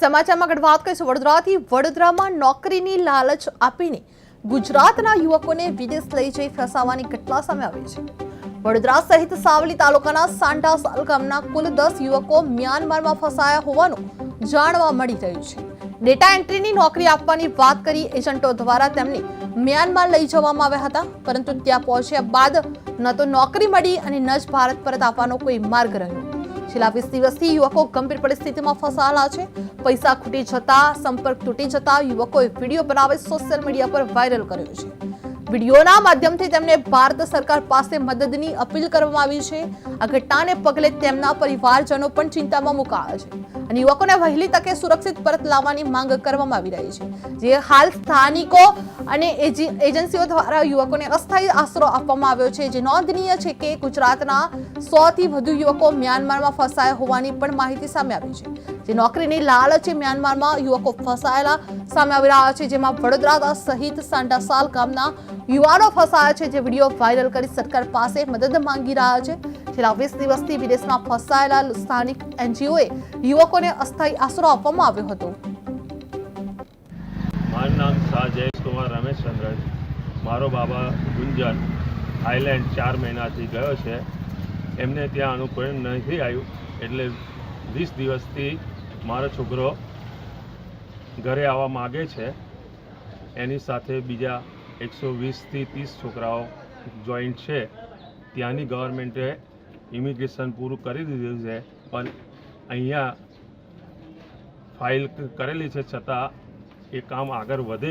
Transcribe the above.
સમાચારમાં આગળ વાત કરીશું. વડોદરાથી વડોદરામાં નોકરીની લાલચ આપીને ગુજરાતના યુવકોને વિદેશ લઈ જઈ ફસાવાની ઘટના સામે આવી છે. વડોદરા સહિત સાવલી તાલુકાના સાંઢાસાલ ગામના કુલ દસ યુવકો મ્યાનમારમાં ફસાયા હોવાનું જાણવા મળી રહ્યું છે. ડેટા એન્ટ્રીની નોકરી આપવાની વાત કરી એજન્ટો દ્વારા તેમને મ્યાનમાર લઈ જવામાં આવ્યા હતા, પરંતુ ત્યાં પહોંચ્યા બાદ ન તો નોકરી મળી અને ન જ ભારત પરત આવવાનો કોઈ માર્ગ રહ્યો. છેલ્લા વીસ દિવસથી યુવકો ગંભીર પરિસ્થિતિમાં ફસાયેલા છે. પૈસા ખૂટી જતા, સંપર્ક તૂટી જતા યુવકોએ વીડિયો બનાવી સોશિયલ મીડિયા પર વાયરલ કર્યો છે. વિડીયોના માધ્યમથી તેમને ભારત સરકાર પાસે મદદની અપીલ કરવામાં આવી છે. આ ઘટનાને પગલે તેમના પરિવારજનો પણ ચિંતામાં મુકાયા છે અને યુવકોને વહેલી તકે સુરક્ષિત પરત લાવવાની માંગ કરવામાં આવી રહી છે. જે હાલ સ્થાનિકો અને એજી- એજન્સીઓ દ્વારા યુવકોને અસ્થાયી આશરો આપવામાં આવ્યો છે. જે નોંધનીય છે કે ગુજરાતના સો થી વધુ યુવકો મ્યાનમારમાં ફસાયા હોવાની પણ માહિતી સામે આવી છે. જે નોકરીની લાલચે મ્યાનમારમાં યુવકો ફસાયેલા સામે આવી રહ્યા છે, જેમાં વડોદરા સહિત સાંડાસાલ ગામના યુવાનો ફસાયા છે, જે વીડિયો વાયરલ કરી સરકાર પાસે મદદ માંગી રહ્યા છે. છેલ્લા વીસ દિવસથી વિદેશમાં ફસાયેલા સ્થાનિક એનજીઓએ યુવકોને અસ્થાયી આશરો આપવામાં આવ્યો હતો. મારું નામ શાહ જયેશ કુમાર રમેશચંદ્ર મારો બાબા ગુંજન થાઈલેન્ડ ચાર મહિનાથી ગયો છે. એમને ત્યાં અનુકૂળ નથી આવ્યું. એટલે વીસ દિવસથી મારો છોકરો ઘરે આવવા માગે છે. એની સાથે બીજા એકસો વીસથી ત્રીસ છોકરાઓ જોઈન્ટ છે. ત્યાંની ગવર્મેન્ટે ઇમિગ્રેશન પૂરું કરી દીધું છે. પણ અહીંયા ફાઇલ કરેલી છે છતાં એ કામ આગળ વધે